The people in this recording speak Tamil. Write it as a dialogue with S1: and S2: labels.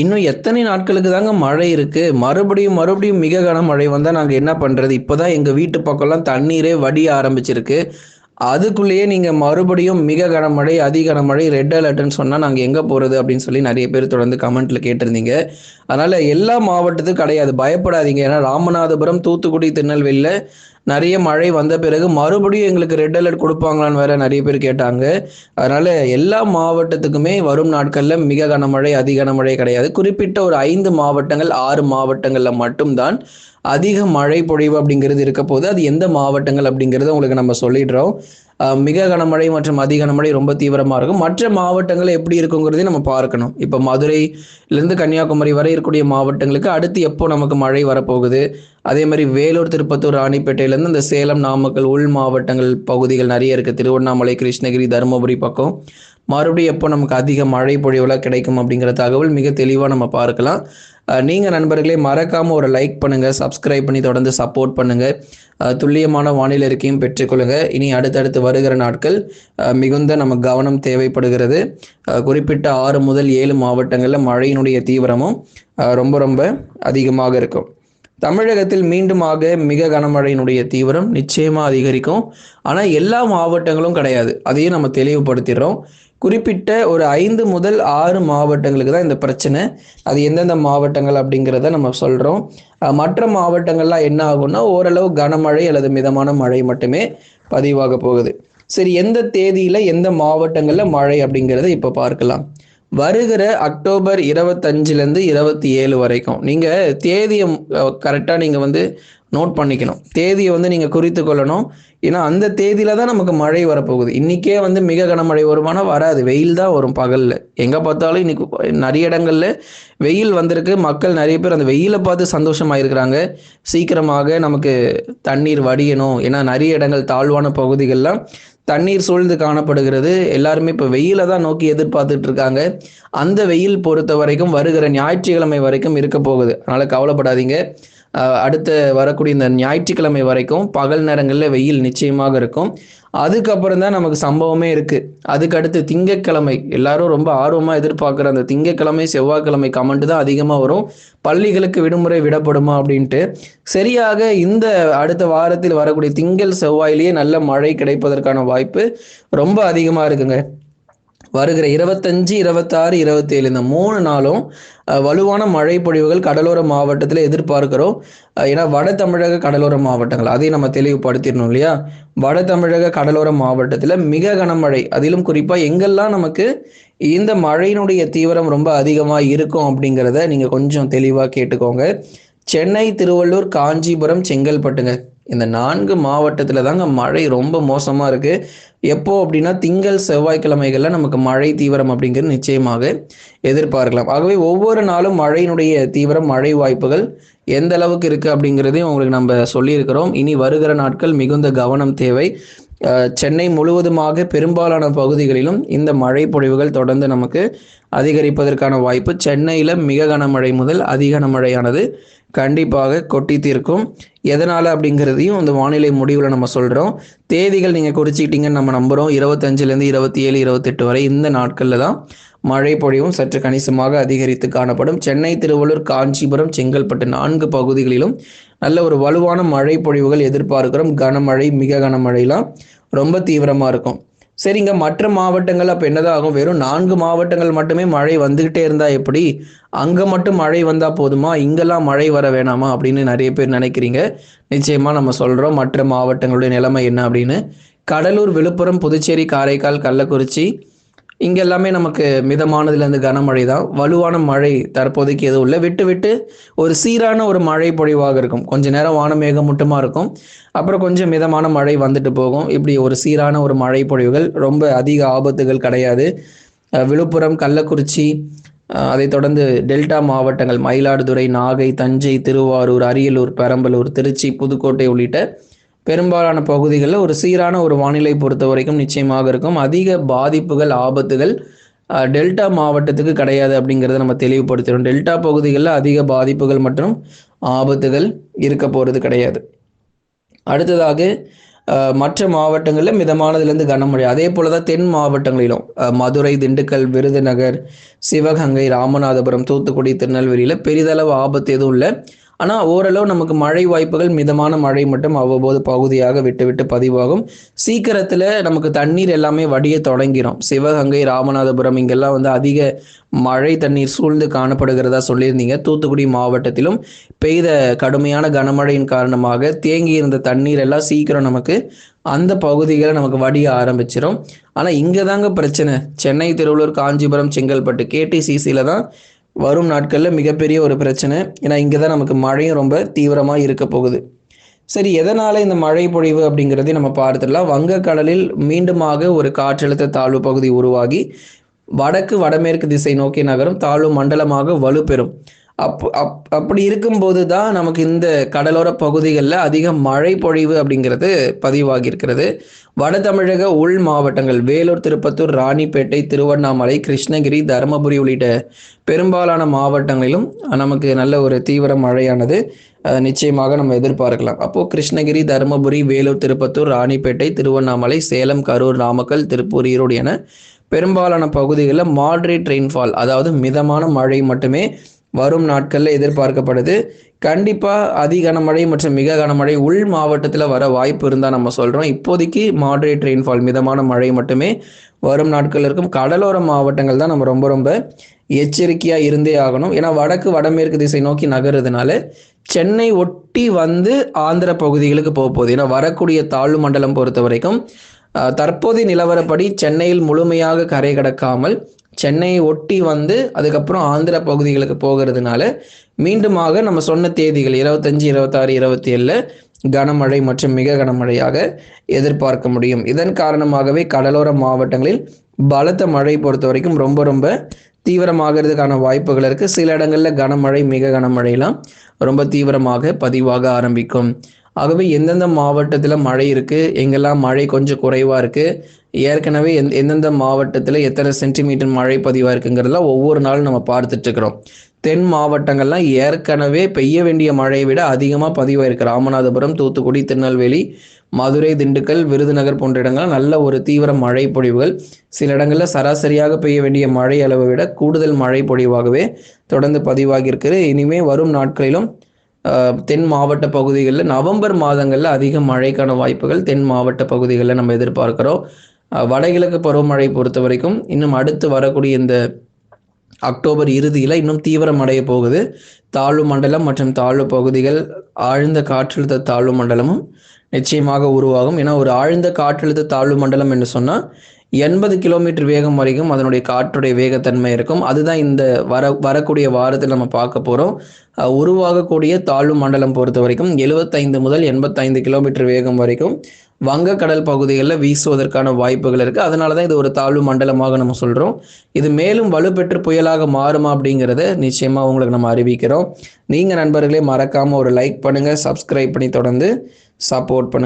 S1: இன்னும் எத்தனை நாட்களுக்கு தாங்க மழை இருக்கு? மறுபடியும் மறுபடியும் மிக கனமழை வந்தா நாங்க என்ன பண்றது? இப்பதான் எங்க வீட்டு பக்கம்லாம் தண்ணீரே வடிய ஆரம்பிச்சிருக்கு. அதுக்குள்ளேயே நீங்க மறுபடியும் மிக கனமழை அதிக கனமழை ரெட் அலர்ட்னு சொன்னா நாங்க எங்க போறது அப்படின்னு சொல்லி நிறைய பேர் தொடர்ந்து கமெண்ட்ல கேட்டிருந்தீங்க. அதனால எல்லா மாவட்டத்துக்கும் கிடையாது. பயப்படாதீங்க. ஏன்னா ராமநாதபுரம் தூத்துக்குடி திருநெல்வேலியில நிறைய மழை வந்த பிறகு மறுபடியும் எங்களுக்கு ரெட் அலர்ட் கொடுப்பாங்களான்னு வேற நிறைய பேர் கேட்டாங்க. அதனால எல்லா மாவட்டத்துக்குமே வரும் நாட்கள்ல மிக கனமழை அதி கனமழை கிடையாது. குறிப்பிட்ட ஒரு ஐந்து மாவட்டங்கள் ஆறு மாவட்டங்கள்ல மட்டும்தான் அதிக மழை பொழிவு அப்படிங்கிறது இருக்க போது அது எந்த மாவட்டங்கள் அப்படிங்கிறத உங்களுக்கு நம்ம சொல்லிடுறோம். மிக கனமழை மற்றும் அதி கனமழை ரொம்ப தீவிரமா இருக்கும். மற்ற மாவட்டங்கள் எப்படி இருக்குங்கிறதையும் நம்ம பார்க்கணும். இப்போ மதுரையிலேருந்து கன்னியாகுமரி வரை இருக்கக்கூடிய மாவட்டங்களுக்கு அடுத்து எப்போ நமக்கு மழை வரப்போகுது? அதே மாதிரி வேலூர் திருப்பத்தூர் ராணிப்பேட்டையிலேருந்து இந்த சேலம் நாமக்கல் உள் மாவட்டங்கள் பகுதிகள் நிறைய இருக்குது திருவண்ணாமலை கிருஷ்ணகிரி தருமபுரி பக்கம். மறுபடியும் எப்போ நமக்கு அதிக மழை பொழிவுலாம் கிடைக்கும் அப்படிங்கிற தகவல் மிக தெளிவாக நம்ம பார்க்கலாம். நீங்கள் நண்பர்களே மறக்காமல் ஒரு லைக் பண்ணுங்கள் சப்ஸ்கிரைப் பண்ணி தொடர்ந்து சப்போர்ட் பண்ணுங்கள் துல்லியமான வானிலை இருக்கையும் பெற்றுக்கொள்ளுங்கள் இனி அடுத்தடுத்து வருகிற நாட்கள் மிகுந்த நமக்கு கவனம் தேவைப்படுகிறது. குறிப்பிட்ட ஆறு முதல் ஏழு மாவட்டங்களில் மழையினுடைய தீவிரமும் ரொம்ப ரொம்ப அதிகமாக இருக்கும். தமிழகத்தில் மீண்டுமாக மிக கனமழையினுடைய தீவிரம் நிச்சயமா அதிகரிக்கும். ஆனா எல்லா மாவட்டங்களும் கிடையாது. அதையும் நம்ம தெளிவுபடுத்திடுறோம். குறிப்பிட்ட ஒரு ஐந்து முதல் ஆறு மாவட்டங்களுக்கு தான் இந்த பிரச்சனை. அது எந்தெந்த மாவட்டங்கள் அப்படிங்கிறத நம்ம சொல்றோம். மற்ற மாவட்டங்கள்லாம் என்ன ஆகும்னா ஓரளவு கனமழை அல்லது மிதமான மழை மட்டுமே பதிவாக போகுது. சரி எந்த தேதியில எந்த மாவட்டங்கள்ல மழை அப்படிங்கிறத இப்ப பார்க்கலாம். வருகிற அக்டோபர் இருபத்தஞ்சிலேருந்து இருபத்தி ஏழு வரைக்கும். நீங்கள் தேதியை கரெக்டாக நீங்கள் வந்து நோட் பண்ணிக்கணும். தேதியை வந்து நீங்கள் குறித்து கொள்ளணும். ஏன்னா அந்த தேதியில தான் நமக்கு மழை வரப்போகுது. இன்றைக்கே வந்து மிக கனமழை வருமானா வராது. வெயில் தான் வரும் பகலில். எங்கே பார்த்தாலும் இன்னைக்கு நிறைய இடங்கள்ல வெயில் வந்திருக்கு. மக்கள் நிறைய பேர் அந்த வெயிலை பார்த்து சந்தோஷமா இருக்கிறாங்க சீக்கிரமாக நமக்கு தண்ணீர் வடியணும். ஏன்னா நிறைய இடங்கள் தாழ்வான பகுதிகள்லாம் தண்ணீர் சூழ்ந்து காணப்படுகிறது. எல்லாருமே இப்போ வெயில தான் நோக்கி எதிர்பார்த்துட்டு இருக்காங்க. அந்த வெயில் பொறுத்த வரைக்கும் வருகிற ஞாயிற்றுக்கிழமை வரைக்கும் இருக்க போகுது. அதனால கவலைப்படாதீங்க. அடுத்த வரக்கூடிய இந்த ஞாயிற்றுக்கிழமை வரைக்கும் பகல் நேரங்களில் வெயில் நிச்சயமாக இருக்கும். அதுக்கப்புறம் தான் நமக்கு சம்பவமே இருக்கு. அதுக்கு அடுத்து திங்கட்கிழமை எல்லாரும் ரொம்ப ஆர்வமா எதிர்பார்க்குற அந்த திங்கக்கிழமை செவ்வாய்க்கிழமை கமெண்ட் தான் அதிகமாக வரும். பள்ளிகளுக்கு விடுமுறை விடப்படுமா அப்படின்ட்டு. சரியாக இந்த அடுத்த வாரத்தில் வரக்கூடிய திங்கள் செவ்வாயிலேயே நல்ல மழை கிடைப்பதற்கான வாய்ப்பு ரொம்ப அதிகமாக இருக்குங்க. வருகிற இருபத்தஞ்சு இருபத்தாறு இருபத்தேழு இந்த மூணு நாளும் வலுவான மழை பொழிவுகள் கடலோர மாவட்டத்தில் எதிர்பார்க்கிறோம். ஏன்னா வட தமிழக கடலோர மாவட்டங்கள் அதையும் நம்ம தெளிவுபடுத்திடணும் இல்லையா? வட தமிழக கடலோர மாவட்டத்தில் மிக கனமழை. அதிலும் குறிப்பாக எங்கெல்லாம் நமக்கு இந்த மழையினுடைய தீவிரம் ரொம்ப அதிகமாக இருக்கும் அப்படிங்கிறத நீங்கள் கொஞ்சம் தெளிவாக கேட்டுக்கோங்க. சென்னை திருவள்ளூர் காஞ்சிபுரம் செங்கல்பட்டுங்க. இந்த நான்கு மாவட்டத்தில் தாங்க மழை ரொம்ப மோசமாக இருக்குது எப்போ அப்படின்னா திங்கள் செவ்வாய்க்கிழமைகளில் நமக்கு மழை தீவிரம் அப்படிங்கிறது நிச்சயமாக எதிர்பார்க்கலாம். ஆகவே ஒவ்வொரு நாளும் மழையினுடைய தீவிரம் மழை வாய்ப்புகள் எந்த அளவுக்கு இருக்குது அப்படிங்கிறதையும் உங்களுக்கு நம்ம சொல்லியிருக்கிறோம். இனி வருகிற நாட்கள் மிகுந்த கவனம் தேவை. சென்னை முழுவதுமாக பெரும்பாலான பகுதிகளிலும் இந்த மழை பொழிவுகள் தொடர்ந்து நமக்கு அதிகரிப்பதற்கான வாய்ப்பு சென்னையில் மிக கனமழை முதல் அதி கனமழையானது கண்டிப்பாக கொட்டி தீர்க்கும். எதனால் அப்படிங்கிறதையும் இந்த வானிலை முடிவில் நம்ம சொல்கிறோம் தேதிகள் நீங்கள் குறிச்சிக்கிட்டீங்கன்னு நம்ம நம்புகிறோம் இருபத்தஞ்சிலேருந்து இருபத்தி ஏழு இருபத்தெட்டு வரை இந்த நாட்களில் தான் மழை பொழிவும் சற்று கணிசமாக அதிகரித்து காணப்படும். சென்னை திருவள்ளூர் காஞ்சிபுரம் செங்கல்பட்டு நான்கு பகுதிகளிலும் நல்ல ஒரு வலுவான மழை பொழிவுகள் எதிர்பார்க்கிறோம். கனமழை மிக கனமழைலாம் ரொம்ப தீவிரமாக இருக்கும். சரிங்க மற்ற மாவட்டங்கள் அப்போ என்னதான் ஆகும் வெறும் நான்கு மாவட்டங்கள் மட்டுமே மழை வந்துகிட்டே இருந்தா எப்படி? அங்கே மட்டும் மழை வந்தால் போதுமா? இங்கெல்லாம் மழை வர வேணாமா? அப்படின்னு நிறைய பேர் நினைக்கிறீங்க. நிச்சயமாக நம்ம சொல்கிறோம் மற்ற மாவட்டங்களுடைய நிலைமை என்ன அப்படின்னு. கடலூர் விழுப்புரம் புதுச்சேரி காரைக்கால் கள்ளக்குறிச்சி இங்க எல்லாமே நமக்கு மிதமானதுல இருந்து கனமழை தான் வலுவான மழை தற்போதைக்கு எதுவும் இல்லை. விட்டு விட்டு ஒரு சீரான ஒரு மழை பொழிவாக இருக்கும். கொஞ்ச நேரம் வானம் மேகமூட்டமா இருக்கும். அப்புறம் கொஞ்சம் மிதமான மழை வந்துட்டு போகும். இப்படி ஒரு சீரான ஒரு மழை பொழிவுகள் ரொம்ப அதிக ஆபத்துகள் கிடையாது. விழுப்புரம் கள்ளக்குறிச்சி அதை அதைத் தொடர்ந்து டெல்டா மாவட்டங்கள் மயிலாடுதுறை நாகை தஞ்சை திருவாரூர் அரியலூர் பெரம்பலூர் திருச்சி புதுக்கோட்டை உள்ளிட்ட பெரும்பாலான பகுதிகளில் ஒரு சீரான ஒரு வானிலை பொறுத்த வரைக்கும் நிச்சயமாக இருக்கும். அதிக பாதிப்புகள் ஆபத்துகள் டெல்டா மாவட்டத்துக்கு கிடையாது அப்படிங்கிறத நம்ம தெளிவுபடுத்துகிறோம் டெல்டா பகுதிகளில் அதிக பாதிப்புகள் மற்றும் ஆபத்துகள் இருக்க போகிறது கிடையாது. அடுத்ததாக மற்ற மாவட்டங்களில் மிதமானதுலேருந்து கனமழை. அதே போல தான் தென் மாவட்டங்களிலும் மதுரை திண்டுக்கல் விருதுநகர் சிவகங்கை ராமநாதபுரம் தூத்துக்குடி திருநெல்வேலியில் பெரிதளவு ஆபத்து எதுவும் இல்லை. ஆனால் ஓரளவு நமக்கு மழை வாய்ப்புகள் மிதமான மழை மட்டும் அவ்வப்போது பகுதியாக விட்டு விட்டு பதிவாகும். சீக்கிரத்தில் நமக்கு தண்ணீர் எல்லாமே வடிய தொடங்கிடும் சிவகங்கை ராமநாதபுரம் இங்கெல்லாம் வந்து அதிக மழை தண்ணீர் சூழ்ந்து காணப்படுகிறதா சொல்லியிருந்தீங்க. தூத்துக்குடி மாவட்டத்திலும் பெய்த கடுமையான கனமழையின் காரணமாக தேங்கி இருந்த தண்ணீர் எல்லாம் சீக்கிரம் நமக்கு அந்த பகுதிகளை நமக்கு வடிய ஆரம்பிச்சிடும் ஆனால் இங்கே தாங்க பிரச்சனை. சென்னை திருவள்ளூர் காஞ்சிபுரம் செங்கல்பட்டு கேடிசிசியில் தான் வரும் நாட்களில் மிகப்பெரிய ஒரு பிரச்சனை. ஏன்னா இங்கே தான் நமக்கு மழையும் ரொம்ப தீவிரமாக இருக்க போகுது. சரி எதனால் இந்த மழை பொழிவு அப்படிங்கிறதையும் நம்ம பார்த்துடலாம். வங்கக்கடலில் மீண்டுமாக ஒரு காற்றழுத்த தாழ்வு பகுதி உருவாகி வடக்கு வடமேற்கு திசை நோக்கி நகரும். தாழ்வு மண்டலமாக வலுப்பெறும். அப் அப் அப்படி இருக்கும்போது தான் நமக்கு இந்த கடலோர பகுதிகளில் அதிக மழை பொழிவு அப்படிங்கிறது பதிவாகி இருக்கிறது வட தமிழக உள் மாவட்டங்கள் வேலூர் திருப்பத்தூர் ராணிப்பேட்டை திருவண்ணாமலை கிருஷ்ணகிரி தருமபுரி உள்ளிட்ட பெரும்பாலான மாவட்டங்களிலும் நமக்கு நல்ல ஒரு தீவிர மழையானது நிச்சயமாக நம்ம எதிர்பார்க்கலாம். அப்போ கிருஷ்ணகிரி தருமபுரி வேலூர் திருப்பத்தூர் ராணிப்பேட்டை திருவண்ணாமலை சேலம் கரூர் நாமக்கல் திருப்பூர் ஈரோடு என பெரும்பாலான பகுதிகளில் மாட்ரேட் ரெயின்ஃபால் அதாவது மிதமான மழை மட்டுமே வரும் நாட்களில் எதிர்பார்க்கப்படுது. கண்டிப்பாக அதி கனமழை மற்றும் மிக கனமழை உள் மாவட்டத்தில் வர வாய்ப்பு இருந்தால் நம்ம சொல்கிறோம் இப்போதைக்கு மாட்ரேட் ரெயின்ஃபால் மிதமான மழை மட்டுமே வரும் நாட்கள் இருக்கும். கடலோர மாவட்டங்கள் தான் நம்ம ரொம்ப ரொம்ப எச்சரிக்கையாக இருந்தே ஆகணும். ஏன்னா வடக்கு வடமேற்கு திசை நோக்கி நகர்றதுனால சென்னை ஒட்டி வந்து ஆந்திர பகுதிகளுக்கு போக போகுது. ஏன்னா வரக்கூடிய தாழ்வு மண்டலம் பொறுத்த வரைக்கும் தற்போதைய நிலவரப்படி சென்னையில் முழுமையாக கரை கடக்காமல் சென்னையை ஒட்டி வந்து அதுக்கப்புறம் ஆந்திர பகுதிகளுக்கு போகிறதுனால மீண்டுமாக நம்ம சொன்ன தேதிகள் இருபத்தஞ்சு இருபத்தாறு இருபத்தி ஏழில் கனமழை மற்றும் மிக கனமழையாக எதிர்பார்க்க முடியும். இதன் காரணமாகவே கடலோர மாவட்டங்களில் பலத்த மழை பொறுத்த வரைக்கும் ரொம்ப ரொம்ப தீவிரமாகிறதுக்கான வாய்ப்புகள் இருக்கு. சில இடங்களில் கனமழை மிக கனமழையெல்லாம் ரொம்ப தீவிரமாக பதிவாக ஆரம்பிக்கும். ஆகவே எந்தெந்த மாவட்டத்தில் மழை இருக்கு எங்கெல்லாம் மழை கொஞ்சம் குறைவா இருக்கு ஏற்கனவே எந்த எந்தெந்த மாவட்டத்தில் எத்தனை சென்டிமீட்டர் மழை பதிவாக இருக்குங்கிறதெல்லாம் ஒவ்வொரு நாளும் நம்ம பார்த்துட்டு இருக்கிறோம் தென் மாவட்டங்கள்லாம் ஏற்கனவே பெய்ய வேண்டிய மழையை விட அதிகமாக பதிவாயிருக்கு ராமநாதபுரம் தூத்துக்குடி திருநெல்வேலி மதுரை திண்டுக்கல் விருதுநகர் போன்ற இடங்கள் நல்ல ஒரு தீவிர மழை பொழிவுகள். சில இடங்களில் சராசரியாக பெய்ய வேண்டிய மழை அளவை விட கூடுதல் மழை பொழிவாகவே தொடர்ந்து பதிவாகியிருக்கு இனிமே வரும் நாட்களிலும் தென் மாவட்ட பகுதிகளில் நவம்பர் மாதங்களில் அதிக மழைக்கான வாய்ப்புகள் தென் மாவட்ட பகுதிகளில் நம்ம எதிர்பார்க்கிறோம். வடகிழக்கு பருவமழை பொறுத்த வரைக்கும் இன்னும் அடுத்து வரக்கூடிய இந்த அக்டோபர் இறுதியில் இன்னும் தீவிரமடைய போகுது. தாழ்வு மண்டலம் மற்றும் தாழ்வு பகுதிகள் ஆழ்ந்த காற்றழுத்த தாழ்வு மண்டலமும் நிச்சயமாக உருவாகும். ஏன்னா ஒரு ஆழ்ந்த காற்றழுத்த தாழ்வு மண்டலம் என்று சொன்னால் எண்பது கிலோமீட்டர் வேகம் வரைக்கும் அதனுடைய காற்றுடைய வேகத்தன்மை இருக்கும். அதுதான் இந்த வர வரக்கூடிய வாரத்தில் நம்ம பார்க்க போகிறோம் உருவாகக்கூடிய தாழ்வு மண்டலம் பொறுத்த வரைக்கும் எழுபத்தைந்து முதல் எண்பத்தைந்து கிலோமீட்டர் வேகம் வரைக்கும் வங்கக்கடல் பகுதிகளில் வீசுவதற்கான வாய்ப்புகள் இருக்குது அதனால தான் இது ஒரு தாழ்வு மண்டலமாக நம்ம சொல்கிறோம் இது மேலும் வலுப்பெற்று புயலாக மாறுமா அப்படிங்கிறத நிச்சயமாக உங்களுக்கு நம்ம அறிவிக்கிறோம். நீங்கள் நண்பர்களே மறக்காமல் ஒரு லைக் பண்ணுங்கள் சப்ஸ்கிரைப் பண்ணி தொடர்ந்து சப்போர்ட் பண்ணுங்கள்